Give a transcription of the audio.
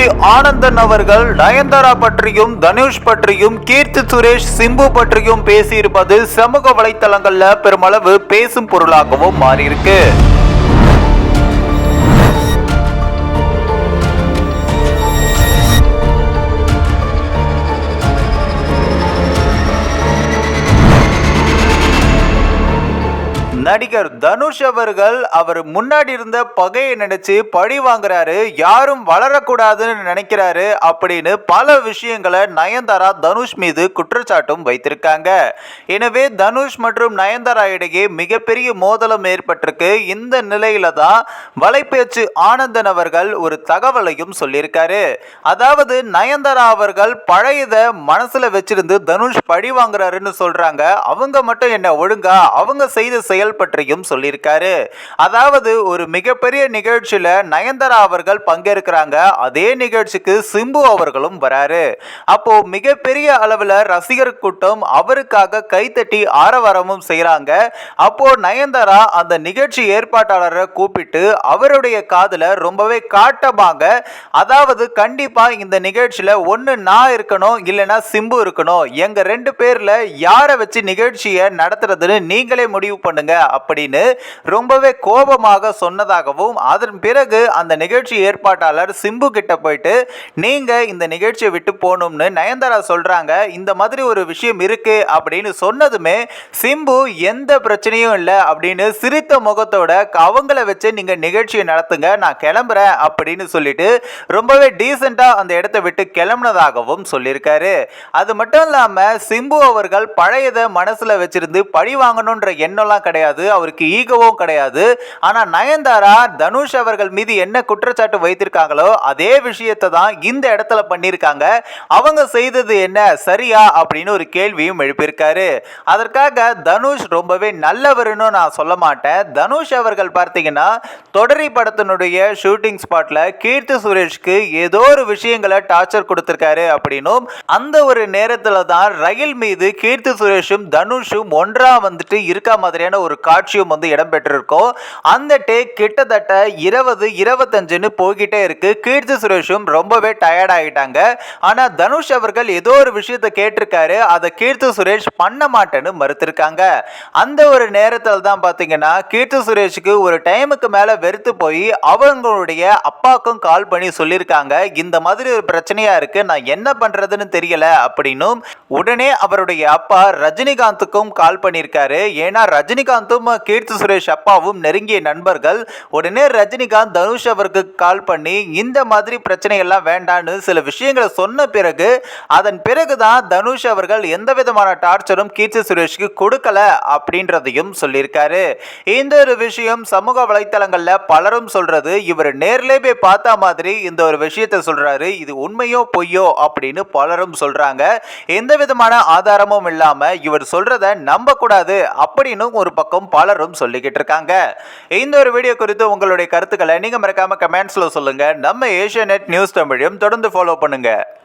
வலைபேச்சு ஆனந்தன் அவர்கள் நயன்தாரா பற்றியும் தனுஷ் பற்றியும் கீர்த்தி சுரேஷ் சிம்பு பற்றியும் பேசியிருப்பது சமூக வலைத்தளங்கள்ல பெருமளவு பேசும் பொருளாகவும் மாறியிருக்கு. நடிகர் தனுஷ் அவர்கள் அவர் முன்னாடி இருந்த பகையை நினைச்சு பழி வாங்குறாரு யாரும் வளரக்கூடாதுன்னு நினைக்கிறாரு அப்படின்னு பல விஷயங்களை நயன்தாரா தனுஷ் மீது குற்றச்சாட்டும் வைத்திருக்காங்க. எனவே தனுஷ் மற்றும் நயன்தாரா இடையே மிகப்பெரிய மோதலம் ஏற்பட்டிருக்கு. இந்த நிலையில தான் வலைபேச்சு ஆனந்தன் அவர்கள் ஒரு தகவலையும் சொல்லியிருக்காரு. அதாவது நயன்தாரா அவர்கள் பழையத மனசுல வச்சிருந்து தனுஷ் பழி வாங்குறாருன்னு சொல்றாங்க. அவங்க மட்டும் என்ன ஒழுங்கா அவங்க செய்த செயல் பற்றியும் சொல்லியிருக்காரு. அதாவது ஒரு மிகப்பெரிய நிகழ்ச்சியில நயன்தாரா அவர்கள் பங்கேற்கிறாங்க. அதே நிகழ்ச்சிக்கு சிம்பு அவர்களும் வராரு. அப்போ மிகப்பெரிய அளவில் ரசிகர் கூட்டம் அவருக்காக கைத்தட்டி ஆரவாரமும் செய்கிறாங்க அப்போ நயன்தாரா அந்த நிகழ்ச்சி ஏற்பாட்டாளரை கூப்பிட்டு அவருடைய காதில் ரொம்பவே காட்டமாக அதாவது கண்டிப்பா இந்த நிகழ்ச்சியில் ஒன்று நான் இருக்கணும் இல்லைன்னா சிம்பு இருக்கணும். எங்க ரெண்டு பேர்ல யாரை வச்சு நிகழ்ச்சியை நடத்துறதுன்னு நீங்களே முடிவு பண்ணுங்க. அப்படின்னு ரொம்பவே கோபமாக சொன்னதாகவும் அதன் பிறகு அந்த நிகழ்ச்சி ஏற்பாட்டாளர் சிம்பு கிட்ட போயிட்டு நீங்க இந்த நிகழ்ச்சியை விட்டு போகணும்னு நயன்தாரா சொல்றாங்க இந்த மாதிரி ஒரு விஷயம் இருக்கு அப்படின்னு சொன்னதுமே சிம்பு எந்த பிரச்சனையும் இல்லை அப்படின்னு சிரித்த முகத்தோட அவங்கள வச்சு நீங்க நிகழ்ச்சியை நடத்துங்க நான் கிளம்புறேன் அப்படின்னு சொல்லிட்டு ரொம்பவே டீசெண்டா அந்த இடத்தை விட்டு கிளம்புனதாகவும் சொல்லியிருக்காரு. அது மட்டும் இல்லாம சிம்பு அவர்கள் பழையதை மனசுல வச்சிருந்து பழி வாங்கணுன்ற எண்ணம்லாம் கிடையாது. அவருக்கு ஈகோவும் கிடையாது. ஆனா நயன்தாரா தனுஷ் அவர்கள் மீது என்ன குற்றச்சாட்டு வைத்திருக்காங்களோ அதே விஷயத்தை தான் இந்த இடத்துல பண்ணியிருக்காங்க. அவங்க செய்தது என்ன சரியா அப்படின்னு ஒரு கேள்வியும் எழுப்பியிருக்காரு. அதற்காக தனுஷ் ரொம்பவே நல்லவர்னு நான் சொல்ல மாட்டேன். தனுஷ் அவர்கள் பார்த்தீங்கன்னா தொடரி படத்தினுடைய ஷூட்டிங் ஸ்பாட்ல கீர்த்தி சுரேஷ்க்கு ஏதோ ஒரு விஷயங்களை டார்ச்சர் கொடுத்திருக்காரு அப்படின்னும் அந்த ஒரு நேரத்தில் தான் ரயில் மீது கீர்த்தி சுரேஷும் தனுஷும் ஒன்றா வந்துட்டு இருக்க மாதிரியான ஒரு காட்சியும் வந்து இடம்பெற்றிருக்கும். அந்த டேக் கிட்டத்தட்ட இருபது இருபத்தஞ்சுன்னு போய்கிட்டே இருக்கு. கீர்த்தி சுரேஷும் ரொம்பவே டயர்ட் ஆகிட்டாங்க ஆனால் தனுஷ் அவர்கள் ஏதோ ஒரு விஷயத்தை கேட்டிருக்காரு. அதை கீர்த்தி சுரேஷ் பண்ண மாட்டேன்னு மறுத்திருக்காங்க. அந்த ஒரு நேரத்தில் தான் பார்த்தீங்கன்னா கீர்த்தி சுரேஷுக்கு ஒரு டைமுக்கு மேலே வெறுத்து போய் அவங்களுடைய அப்பாவுக்கும் கால் பண்ணி சொல்லியிருக்காங்க. இந்த மாதிரி ஒரு பிரச்சனையா இருக்கு. நான் என்ன பண்றதுன்னு தெரியல அப்படின்னும் உடனே அவருடைய அப்பா ரஜினிகாந்துக்கும் கால் பண்ணியிருக்காரு. ஏன்னா ரஜினிகாந்தும் கீர்த்தி சுரேஷ் அப்பாவும் நெருங்கிய நண்பர்கள். உடனே ரஜினிகாந்த் தனுஷ் அவருக்கு கால் பண்ணி இந்த மாதிரி பிரச்சனையெல்லாம் வேண்டான்னு சில விஷயங்களை சொன்ன பிறகு அதன் பிறகுதான் தனுஷ் அவர்கள் எந்த விதமான டார்ச்சரும் கீர்த்தி சுரேஷ்க்கு கொடுக்கல அப்படின்றதையும் சொல்லியிருக்காரு. இந்த ஒரு விஷயம் சமூக வலைத்தளங்களில் பலரும் சொல்றது இவர் நேரிலே போய் பார்த்த மாதிரி இந்த ஒரு விஷயத்தை சொல்றாரு இது உண்மையோ பொய்யோ அப்படின்னு பலரும் சொல்றாங்க. எந்த விதமான ஆதாரமும் இல்லாம இவர் சொல்றத நம்ப கூடாது அப்படின்னு ஒரு பக்கம் பலரும் சொல்லிக்கிட்டு இருக்காங்க இந்த ஒரு வீடியோ குறித்து உங்களுடைய கருத்துக்களை நீங்க மறக்காம கமெண்ட்ஸ்ல சொல்லுங்க. நம்ம ஏஷியா நெட் நியூஸ் தமிழையும் தொடர்ந்து ஃபாலோ பண்ணுங்க.